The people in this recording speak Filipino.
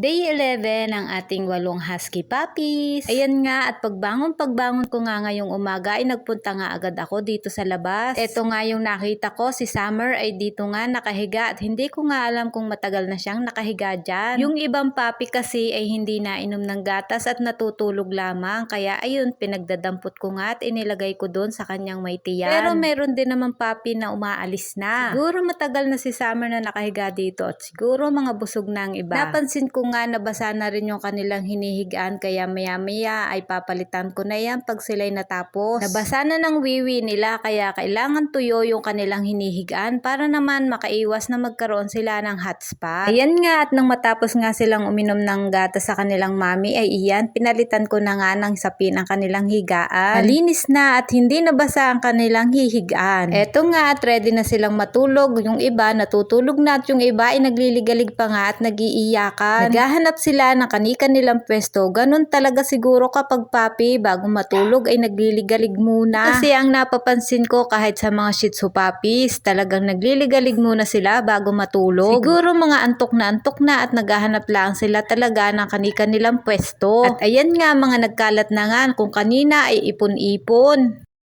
Day 11 ng ating walong husky puppies. Ayan nga at pagbangon pagbangon ko nga ngayong umaga ay nagpunta nga agad ako dito sa labas. Ito nga yung nakita ko si Summer ay dito nga nakahiga at hindi ko nga alam kung matagal na siyang nakahiga dyan. Yung ibang puppy kasi ay hindi na inom ng gatas at natutulog lamang kaya ayun pinagdadampot ko nga at inilagay ko doon sa kanyang may tiyan. Pero meron din naman puppy na umaalis na. Siguro matagal na si Summer na nakahiga dito at siguro mga busog na ang iba. Napansin ko nga nabasa na rin yung kanilang hinihigaan kaya maya maya ay papalitan ko na yan pag sila'y natapos. Nabasa na ng wiwi nila kaya kailangan tuyo yung kanilang hinihigaan para naman makaiwas na magkaroon sila ng hot spot. Ayan nga at nang matapos nga silang uminom ng gatas sa kanilang mami ay iyan pinalitan ko na nga ng sapin ang kanilang higaan. Malinis na at hindi nabasa ang kanilang hihigaan. Eto nga at ready na silang matulog. Yung iba natutulog na at yung iba ay nagliligalig pa nga at nagiiyakan. Naghahanap sila ng kanika nilang pwesto. Ganun talaga siguro kapag papi bago matulog ay nagliligalig muna. Kasi ang napapansin ko kahit sa mga shih tzu puppies, talagang nagliligalig muna sila bago matulog. Siguro mga antok na antok na at naghahanap lang sila talaga ng kanika nilang pwesto. At ayan nga mga nagkalat na nga kung kanina ay ipon-ipon.